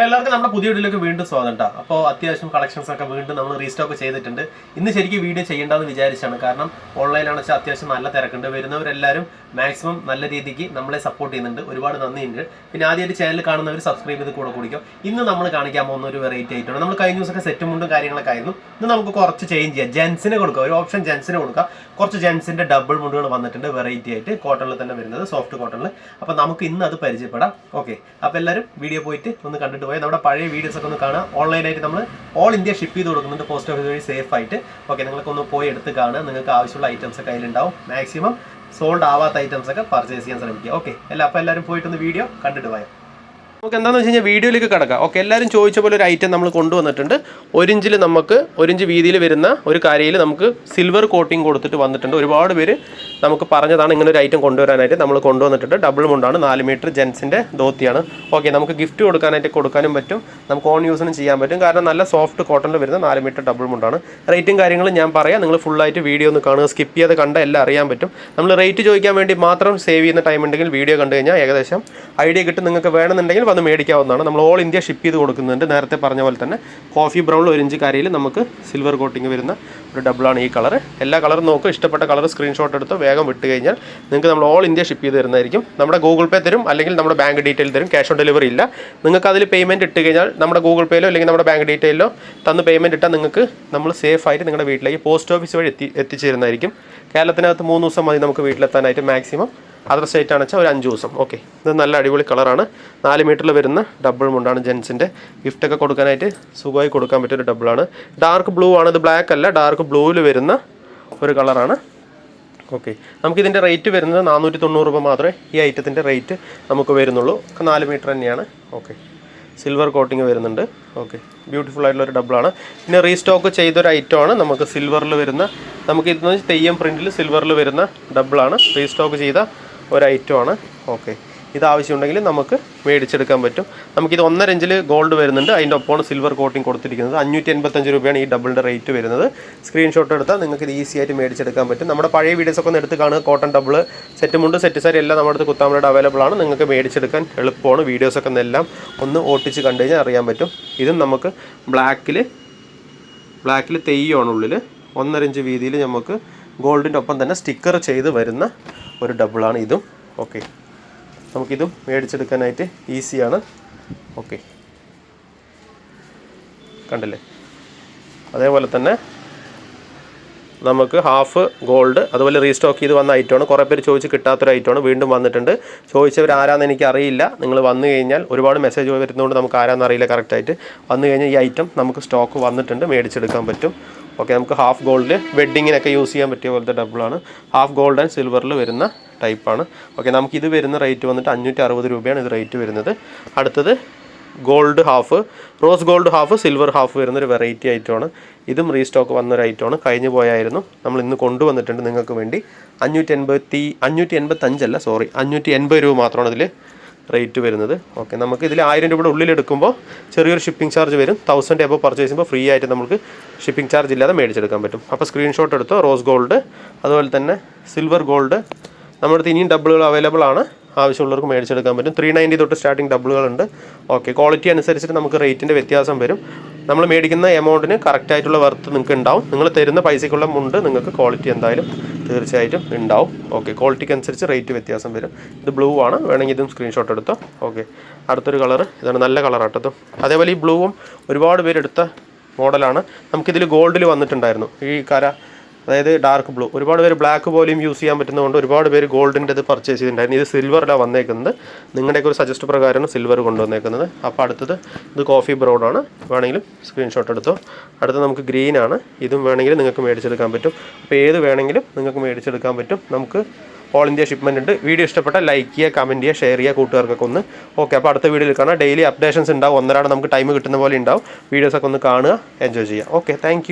എല്ലാവർക്കും നമ്മുടെ പുതിയ വീഡിയോയിലേക്ക് വീണ്ടും സ്വാഗതം കേട്ടോ അപ്പോൾ അത്യാവശ്യം കളക്ഷൻസ് ഒക്കെ വീണ്ടും നമ്മൾ റീസ്റ്റോക്ക് ചെയ്തിട്ടുണ്ട്. ഇന്ന് ശരിക്കും വീഡിയോ ചെയ്യേണ്ടതെന്ന് വിചാരിച്ചാണ്. കാരണം ഓൺലൈനാണ് വെച്ചാൽ അത്യാവശ്യം നല്ല തിരക്കുണ്ട്. വരുന്നവരെല്ലാവരും മാക്സിമം നല്ല രീതിക്ക് നമ്മളെ സപ്പോർട്ട് ചെയ്യുന്നുണ്ട്. ഒരുപാട് നന്ദിയുണ്ട്. പിന്നെ ആദ്യമായിട്ട് ചാനൽ കാണുന്നവർ സബ്സ്ക്രൈബ് ചെയ്ത് കൂടെ കുടിക്കും. ഇന്ന് നമ്മൾ കാണിക്കാൻ പോകുന്ന ഒരു വെറൈറ്റി ആയിട്ടാണ് നമ്മൾ കഴിഞ്ഞ ദിവസമൊക്കെ സെറ്റ് മുണ്ടും കാര്യങ്ങളൊക്കെ ആയിരുന്നു. ഇന്ന് നമുക്ക് കുറച്ച് ചേഞ്ച് ചെയ്യാം. ജെൻസിന് കൊടുക്കുക ഒരു ഓപ്ഷൻ ജെൻസിന് കൊടുക്കുക കുറച്ച് ജെൻസിന്റെ ഡബിൾ മുണ്ടുകൾ വന്നിട്ടുണ്ട് വെറൈറ്റി ആയിട്ട്. കോട്ടണിൽ തന്നെ വരുന്നത് സോഫ്റ്റ് കോട്ടണിൽ അപ്പോൾ നമുക്ക് ഇന്ന് അത് പരിചയപ്പെടാം. ഓക്കെ അപ്പോൾ എല്ലാവരും വീഡിയോ പോയിട്ട് ഒന്ന് കണ്ടിട്ട് പോയി നമ്മുടെ പഴയ വീഡിയോസ് ഒക്കെ ഒന്ന് കാണാം. ഓൺലൈനായിട്ട് നമ്മൾ ഓൾ ഇന്ത്യ ഷിപ്പ് ചെയ്ത് കൊടുക്കുന്നുണ്ട് പോസ്റ്റ് ഓഫീസ് വഴി സേഫ് ആയിട്ട്. ഓക്കെ നിങ്ങൾക്ക് ഒന്ന് പോയി എടുത്ത് കാണുക. നിങ്ങൾക്ക് ആവശ്യമുള്ള ഐറ്റംസ് ഒക്കെ അതിലുണ്ടാവും. മാക്സിമം സോൾഡ് ആവാത്ത ഐറ്റംസ് ഒക്കെ പർച്ചേസ് ചെയ്യാൻ ശ്രമിക്കുക. ഓക്കെ അല്ല അപ്പോൾ എല്ലാവരും പോയിട്ടൊന്ന് വീഡിയോ കണ്ടിട്ട് പോയാൽ നമുക്ക് എന്താണെന്ന് വെച്ച് കഴിഞ്ഞാൽ വീഡിയോയിലേക്ക് കിടക്കാം. ഓക്കെ എല്ലാവരും ചോദിച്ച പോലെ ഒരു ഐറ്റം നമ്മൾ കൊണ്ടുവന്നിട്ടുണ്ട്. ഒരിഞ്ചിൽ നമുക്ക് ഒരിഞ്ച് വീതിയിൽ വരുന്ന ഒരു കരയിൽ നമുക്ക് സിൽവർ കോട്ടിംഗ് കൊടുത്തിട്ട് വന്നിട്ടുണ്ട്. ഒരുപാട് പേര് നമുക്ക് പറഞ്ഞതാണ് ഇങ്ങനെ ഒരു ഐറ്റം കൊണ്ടുവരാനായിട്ട്. നമ്മൾ കൊണ്ടുവന്നിട്ടുണ്ട്. ഡബിൾ മുണ്ടാണ് നാല് മീറ്റർ ജെൻസിന്റെ ധോത്തിയാണ്. ഓക്കെ നമുക്ക് ഗിഫ്റ്റ് കൊടുക്കാനായിട്ട് കൊടുക്കാനും പറ്റും. നമുക്ക് ഓൺ യൂസിനും ചെയ്യാൻ പറ്റും. കാരണം നല്ല സോഫ്റ്റ് കോട്ടണിൽ വരുന്ന നാല് മീറ്റർ ഡബിൾ മുണ്ടാണ് റേറ്റും കാര്യങ്ങളും ഞാൻ പറയാം. നിങ്ങൾ ഫുള്ളായിട്ട് വീഡിയോ ഒന്ന് കാണുക. സ്കിപ്പ് ചെയ്യാതെ കണ്ട എല്ലാം അറിയാൻ പറ്റും. നമ്മൾ റേറ്റ് ചോദിക്കാൻ വേണ്ടി മാത്രം സേവ് ചെയ്യുന്ന ടൈം ഉണ്ടെങ്കിൽ വീഡിയോ കണ്ടു കഴിഞ്ഞാൽ ഏകദേശം ഐഡിയ കിട്ടും. നിങ്ങൾക്ക് വേണമെന്നുണ്ടെങ്കിൽ വന്ന് മേടിക്കാവുന്നതാണ്. നമ്മൾ ഓൾ ഇന്ത്യ ഷിപ്പ് ചെയ്ത് കൊടുക്കുന്നുണ്ട്. നേരത്തെ പറഞ്ഞ പോലെ തന്നെ. കോഫി ബ്രൗൺ ഒരു ഇഞ്ച് കരയിൽ നമുക്ക് സിൽവർ കോട്ടിങ് വരുന്ന ഒരു ഡബിളാണ് ഈ കളർ എല്ലാ കളറും നോക്കും. ഇഷ്ടപ്പെട്ട കളർ സ്ക്രീൻഷോട്ട് എടുത്ത് വേഗം വിട്ട് കഴിഞ്ഞാൽ നിങ്ങൾക്ക് നമ്മൾ ഓൾ ഇന്ത്യ ഷിപ്പ് ചെയ്ത് തരുന്നതായിരിക്കും. നമ്മുടെ ഗൂഗിൾ പേ തരും അല്ലെങ്കിൽ നമ്മുടെ ബാങ്ക് ഡീറ്റെയിൽ തരും. ക്യാഷ് ഓൺ ഡെലിവറി ഇല്ല. നിങ്ങൾക്ക് അതിൽ പേയ്മെന്റ് ഇട്ട് കഴിഞ്ഞാൽ നമ്മുടെ ഗൂഗിൾ പേയിലോ അല്ലെങ്കിൽ നമ്മുടെ ബാങ്ക് ഡീറ്റെയിലോ തന്ന് പേയ്മെന്റ് ഇട്ടാൽ നിങ്ങൾക്ക് നമ്മൾ സേഫ് ആയിട്ട് നിങ്ങളുടെ വീട്ടിലേക്ക് പോസ്റ്റ് ഓഫീസ് വഴി എത്തി എത്തിച്ചേരുന്നതായിരിക്കും. കേരളത്തിനകത്ത് മൂന്ന് ദിവസം മതി നമുക്ക് വീട്ടിലെത്താനായിട്ട് മാക്സിമം അതർ സ്റ്റേറ്റ് ആണെന്ന് വെച്ചാൽ ഒരു അഞ്ച് ദിവസം. ഓക്കെ ഇത് നല്ല അടിപൊളി കളറാണ് നാല് മീറ്ററിൽ വരുന്ന ഡബിൾ മുണ്ടാണ് ജെൻസിന്റെ ഗിഫ്റ്റൊക്കെ കൊടുക്കാനായിട്ട് സുഖമായി കൊടുക്കാൻ പറ്റിയൊരു ഡബിളാണ് ഡാർക്ക് ബ്ലൂ ആണ്. ഇത് ബ്ലാക്ക് അല്ല. ഡാർക്ക് ബ്ലൂവിൽ വരുന്ന ഒരു കളറാണ് ഓക്കെ നമുക്കിതിന്റെ റേറ്റ് വരുന്നത് നാനൂറ്റി തൊണ്ണൂറ് രൂപ മാത്രമേ ഈ ഐറ്റത്തിന്റെ റേറ്റ് നമുക്ക് വരുന്നുള്ളൂ. നാല് മീറ്റർ തന്നെയാണ്. ഓക്കെ സിൽവർ കോട്ടിങ് വരുന്നുണ്ട്. ഓക്കെ ബ്യൂട്ടിഫുൾ ആയിട്ടുള്ള ഒരു ഡബിളാണ് പിന്നെ റീസ്റ്റോക്ക് ചെയ്തൊരു ആണ്. നമുക്ക് സിൽവറിൽ വരുന്ന നമുക്ക് ഇതെന്ന് വെച്ചാൽ തെയ്യം പ്രിന്റിൽ സിൽവറിൽ വരുന്ന ഡബിളാണ് റീസ്റ്റോക്ക് ചെയ്ത ഒരു ഐറ്റമാണ് ഓക്കെ ഇത് ആവശ്യമുണ്ടെങ്കിൽ നമുക്ക് മേടിച്ചെടുക്കാൻ പറ്റും. നമുക്കിത് ഒന്നര ഇഞ്ചിൽ ഗോൾഡ് വരുന്നുണ്ട്. അതിന്റെ ഒപ്പമാണ് സിൽവർ കോട്ടിംഗ് കൊടുത്തിരിക്കുന്നത്. അഞ്ഞൂറ്റി എൺപത്തഞ്ച് രൂപയാണ് ഈ ഡബിളിന്റെ റേറ്റ് വരുന്നത്. സ്ക്രീൻഷോട്ട് എടുത്താൽ നിങ്ങൾക്ക് ഇത് ഈസി ആയിട്ട് മേടിച്ചെടുക്കാൻ പറ്റും. നമ്മുടെ പഴയ വീഡിയോസ് ഒക്കെ ഒന്ന് എടുത്ത് കാണുക. കോട്ടൺ ഡബിൾ സെറ്റ് മുണ്ട് സെറ്റ് സാരി എല്ലാം നമ്മുടെ അടുത്ത് കുത്താമ്പലയുടെ അവൈലബിൾ ആണ്. നിങ്ങൾക്ക് മേടിച്ചെടുക്കാൻ എളുപ്പമാണ് വീഡിയോസൊക്കെ എല്ലാം ഒന്ന് ഓട്ടിച്ച് കണ്ടു കഴിഞ്ഞാൽ അറിയാൻ പറ്റും. ഇതും നമുക്ക് ബ്ലാക്കിൽ ബ്ലാക്കിൽ തെയ്യമാണ് ഉള്ളിൽ ഒന്നര ഇഞ്ച് വീതിയിൽ നമുക്ക് ഗോൾഡിന്റെ ഒപ്പം തന്നെ സ്റ്റിക്കർ ചെയ്ത് വരുന്ന ഒരു ഡബിളാണ് ഇതും. ഓക്കെ നമുക്കിതും മേടിച്ചെടുക്കാനായിട്ട് ഈസിയാണ് ഓക്കെ കണ്ടില്ലേ? അതേപോലെ തന്നെ നമുക്ക് ഹാഫ് ഗോൾഡ് അതുപോലെ റീസ്റ്റോക്ക് ചെയ്ത് വന്ന ഐറ്റമാണ് കുറേ പേര് ചോദിച്ച് കിട്ടാത്തൊരു ഐറ്റമാണ് വീണ്ടും വന്നിട്ടുണ്ട്. ചോദിച്ചവർ ആരാന്ന് എനിക്ക് അറിയില്ല നിങ്ങൾ വന്നു കഴിഞ്ഞാൽ ഒരുപാട് മെസ്സേജ് വരുന്നതുകൊണ്ട് നമുക്ക് ആരാന്ന് അറിയില്ല കറക്റ്റായിട്ട് വന്നു കഴിഞ്ഞാൽ ഈ ഐറ്റം നമുക്ക് സ്റ്റോക്ക് വന്നിട്ടുണ്ട്. മേടിച്ചെടുക്കാൻ പറ്റും. ഓക്കെ നമുക്ക് ഹാഫ് ഗോൾഡിൽ വെഡ്ഡിങ്ങിനൊക്കെ യൂസ് ചെയ്യാൻ പറ്റിയ പോലത്തെ ഡബിളാണ് ഹാഫ് ഗോൾഡ് ആൻഡ് സിൽവറിൽ വരുന്ന ടൈപ്പാണ് ഓക്കെ ഇത് വരുന്ന റേറ്റ് വന്നിട്ട് അഞ്ഞൂറ്റി അറുപത് രൂപയാണ് ഇത് റേറ്റ് വരുന്നത്. അടുത്തത് gold half rose gold half silver half വരുന്ന ഒരു വെറൈറ്റി ഐറ്റമാണ് ഇതും റീസ്റ്റോക്ക് വന്ന ഒരു ഐറ്റമാണ് കഴിഞ്ഞു പോയായിരുന്നു. നമ്മൾ ഇന്ന് കൊണ്ടുവന്നിട്ടുണ്ട് നിങ്ങൾക്ക് വേണ്ടി. അഞ്ഞൂറ്റി എൺപത്തി അഞ്ഞൂറ്റി എൺപത്തഞ്ചല്ല സോറി അഞ്ഞൂറ്റി എൺപത് രൂപ മാത്രമാണ് ഇതിൽ റേറ്റ് വരുന്നത്. ഓക്കെ നമുക്ക് ഇതിൽ ആയിരം രൂപയുടെ ഉള്ളിൽ എടുക്കുമ്പോൾ ചെറിയൊരു ഷിപ്പിംഗ് ചാർജ് വരും. തൗസൻഡ് എബോ പർച്ചേസ് ചെയ്യുമ്പോൾ ഫ്രീ ആയിട്ട് നമുക്ക് ഷിപ്പിംഗ് ചാർജ് ഇല്ലാതെ മേടിച്ചെടുക്കാൻ പറ്റും. അപ്പോൾ സ്ക്രീൻഷോട്ട് എടുത്തോ റോസ് ഗോൾഡ് അതുപോലെ തന്നെ സിൽവർ ഗോൾഡ് നമ്മുടെ അടുത്ത് ഇനിയും ഡബിളുകൾ അവൈലബിൾ ആണ്. ആവശ്യമുള്ളവർക്ക് മേടിച്ചെടുക്കാൻ പറ്റും. ത്രീ നയന്റി തൊട്ട് സ്റ്റാർട്ടിങ് ഡബിളുകളുണ്ട് ഓക്കെ ക്വാളിറ്റി അനുസരിച്ചിട്ട് നമുക്ക് റേറ്റിന്റെ വ്യത്യാസം വരും. നമ്മൾ മേടിക്കുന്ന എമൗണ്ടിന് കറക്റ്റായിട്ടുള്ള വർത്ത് നിങ്ങൾക്ക് ഉണ്ടാവും. നിങ്ങൾ തരുന്ന പൈസയ്ക്കുള്ള മുണ്ട് നിങ്ങൾക്ക് ക്വാളിറ്റി എന്തായാലും തീർച്ചയായിട്ടും ഉണ്ടാവും. ഓക്കെ ക്വാളിറ്റിക്ക് അനുസരിച്ച് റേറ്റ് വ്യത്യാസം വരും. ഇത് ബ്ലൂ ആണ്. വേണമെങ്കിൽ ഇതും സ്ക്രീൻഷോട്ട് എടുത്തോ. ഓക്കെ അടുത്തൊരു കളർ ഇതാണ് നല്ല കളറാട്ടതും അതേപോലെ ഈ ബ്ലൂവും ഒരുപാട് പേരെടുത്ത മോഡലാണ് നമുക്കിതിൽ ഗോൾഡിൽ വന്നിട്ടുണ്ടായിരുന്നു. ഈ കര അതായത് ഡാർക്ക് ബ്ലൂ ഒരുപാട് പേര് ബ്ലാക്ക് പോലെയും യൂസ് ചെയ്യാൻ പറ്റുന്നതുകൊണ്ട് ഒരുപാട് പേര് ഗോൾഡിന്റെ ഇത് പർച്ചേസ് ചെയ്തിട്ടുണ്ടായിരുന്നു. ഇത് സിൽവറിലാണ് വന്നേക്കുന്നത്. നിങ്ങളുടെയൊക്കെ ഒരു സജസ്റ്റ് പ്രകാരമാണ് സിൽവർ കൊണ്ടുവന്നേക്കുന്നത്. അപ്പോൾ അടുത്തത് ഇത് കോഫി ബ്രൗൺ ആണ്. വേണമെങ്കിലും സ്ക്രീൻഷോട്ട് എടുത്തോ. അടുത്തത് നമുക്ക് ആണ്. ഇതും വേണമെങ്കിൽ നിങ്ങൾക്ക് മേടിച്ചെടുക്കാൻ പറ്റും. അപ്പോൾ ഏത് വേണമെങ്കിലും നിങ്ങൾക്ക് മേടിച്ചെടുക്കാൻ പറ്റും. നമുക്ക് ഓൾ ഇന്ത്യ ഷിപ്മെന്റ് ഉണ്ട്. വീഡിയോ ഇഷ്ടപ്പെട്ട ലൈക്ക് ചെയ്യുക കമന്റ് ചെയ്യുക ഷെയർ ചെയ്യുക കൂട്ടുകാർക്കൊക്കെ ഒന്ന്. ഓക്കെ അപ്പോൾ അടുത്ത വീഡിയോയിൽ കാണാം. ഡെയിലി അപ്ഡേഷൻസ് ഉണ്ടാവും. ഒന്നരാണ് നമുക്ക് ടൈം കിട്ടുന്ന പോലെ ഉണ്ടാവും. വീഡിയോസൊക്കെ ഒന്ന് കാണുക എൻജോയ് ചെയ്യുക. Okay thank